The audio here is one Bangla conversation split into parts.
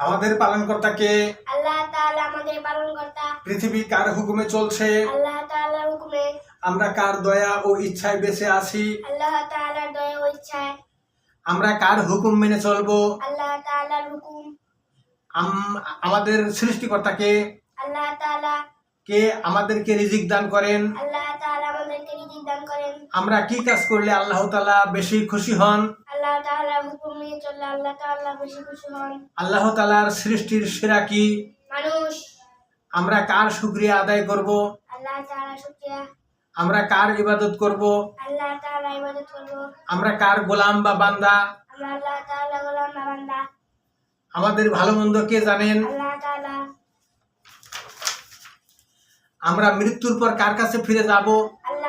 আমাদের পালনকর্তাকে আল্লাহ তাআলা আমাদের পালনকর্তা। পৃথিবী কার হুকুমে চলছে? আল্লাহ তাআলার হুকুমে। আমরা কার দয়া ও ইচ্ছায় বেঁচে আছি? আল্লাহ তাআলার দয়া ও ইচ্ছায়। আমরা কার হুকুম মেনে চলবো? আল্লাহ তাআলার হুকুম। আম- আমাদের সৃষ্টিকর্তাকে আল্লাহ তাআলা। কে আমাদেরকে রিজিক দান করেন? আল্লাহ তাআলা আমাদেরকে রিজিক দান করেন। আমরা কি কাজ করলে আল্লাহ তালা বেশি খুশি হন? আল্লাহ তাআলার হুকুম মেনে চললে আল্লাহ তাআলা বেশি খুশি হন। আল্লাহ তালার সৃষ্টির সেরা কি? মানুষ। আমরা কার শুক্রিয়া আদায় করব? আল্লাহ তাআলা শুকরিয়া। আমরা কার ইবাদত করব? আল্লাহ তাআলা ইবাদত করব। আমরা কার গোলাম বা বান্দা? আমরা আল্লাহ তাআলা গোলাম না বান্দা। আমাদের ভালো মন্দ কে জানেন? আল্লাহ তাআলা। আমরা মৃত্যুর পর কার কাছে ফিরে যাব? আল্লাহ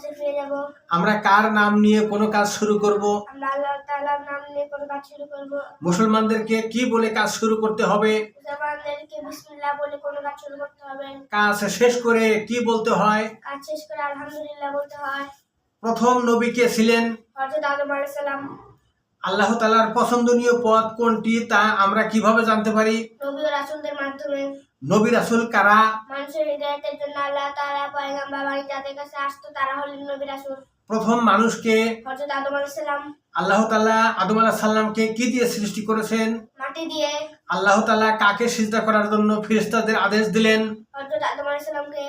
কাছে ফিরে যাব। আমরা কার নাম নিয়ে কোনো কাজ শুরু করব? আমরা আল্লাহ তাআলার নাম নিয়ে কোনো কাজ শুরু করব। মুসলমানদেরকে কি বলে কাজ শুরু করতে হবে? মুসলমানদেরকে বিসমিল্লাহ বলে কোনো কাজ শুরু করতে হবে। কাজ শেষ করে কি বলতে হয়? কাজ শেষ করে আলহামদুলিল্লাহ বলতে হয়। প্রথম নবী কে ছিলেন? হযরত আদম আলাইহিস সালাম। আল্লাহ তালার পছন্দনীয় পদ কোনটি তা আমরা কীভাবে জানতে পারি? নবী ও রাসূলদের মাধ্যমে। নবী রাসুল কারা? মানুষের হৃদয়তের জন্য আল্লাহ তাআলা পয়গম্বর বাণী যাদের কাছে আসতো তারা হলেন নবী রাসূল। প্রথম মানুষকে হযরত আদম আলাইহিস সালাম। আল্লাহ তালা আদম আলাহ সাল্লামকে কি দিয়ে সৃষ্টি করেছেন? মাটি দিয়ে। আল্লাহ তালা কাকে সিজদা করার জন্য ফিরিস্তাদের আদেশ দিলেন? হযরত আদম আলাইহিস সালামকে।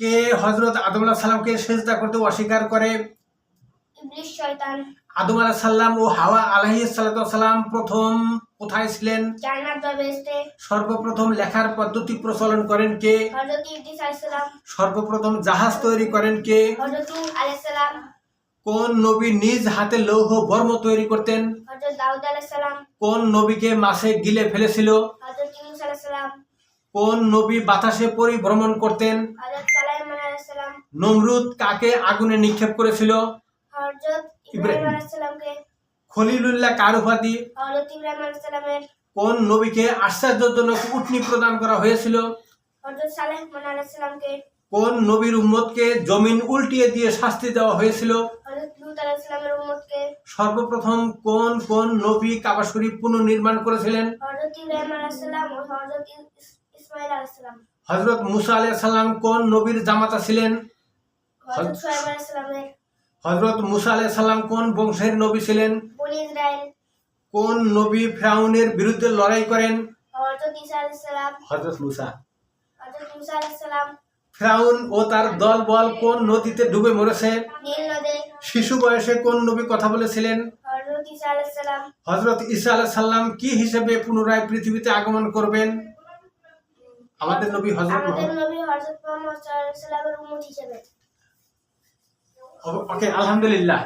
কে হজরত আদম আলাহ সাল্লামকে সেজদা করতে অস্বীকার করে? ইবলিস শয়তান। আদম আলাহ সাল্লাম ও হাওয়া আলহি সাল্লাম প্রথম কোথায় ছিলেন? সর্বপ্রথম লেখার পদ্ধতি প্রচলন করেন কে? সর্বপ্রথম জাহাজ তৈরি করেন কে? কোন নবী নিজ হাতে লৌহ বর্ম তৈরি করতেন? কোন নবীকে মাসে গিলে ফেলেছিল? কোন নবী বাতাসে পরিভ্রমণ করতেন? নমরুদ কাকে আগুনে নিক্ষেপ করেছিল? ইব্রাহিম। খলিলুল্লাহ কার উপাধি? কোন নবীকে আশ্চর্যজনক উটনি প্রদান করা হয়েছিল? কোন নবীর উম্মতকে জমিন উল্টিয়ে দিয়ে শাস্তি দেওয়া হয়েছিল? সর্বপ্রথম কোন কোন নবী কাবা শরীফ পুনর্নির্মাণ করেছিলেন? হজরত মুসা আলাইহিস সাল্লাম কোন নবীর জামাতা ছিলেন? হজরত মুসা আলাইহিস সাল্লাম কোন বংশের নবী ছিলেন? কোন নবী ফ্রাউনের বিরুদ্ধে লড়াই করেন? হজরত মুসা। ফ্রাউন ও তার দল বল কোন নদীতে ডুবে মরেছে? শিশু বয়সে কোন নবী কথা বলেছিলেন? হজরত ঈসা আলাহ সাল্লাম কি হিসেবে পুনরায় পৃথিবীতে আগমন করবেন? আমাদের নবী হজরত আমাদের মুহাম্মদ। নবী হযরত মুহাম্মদ সাল্লাল্লাহু আলাইহি সাল্লামের উম্মত হিসেবে ওকে আলহামদুলিল্লাহ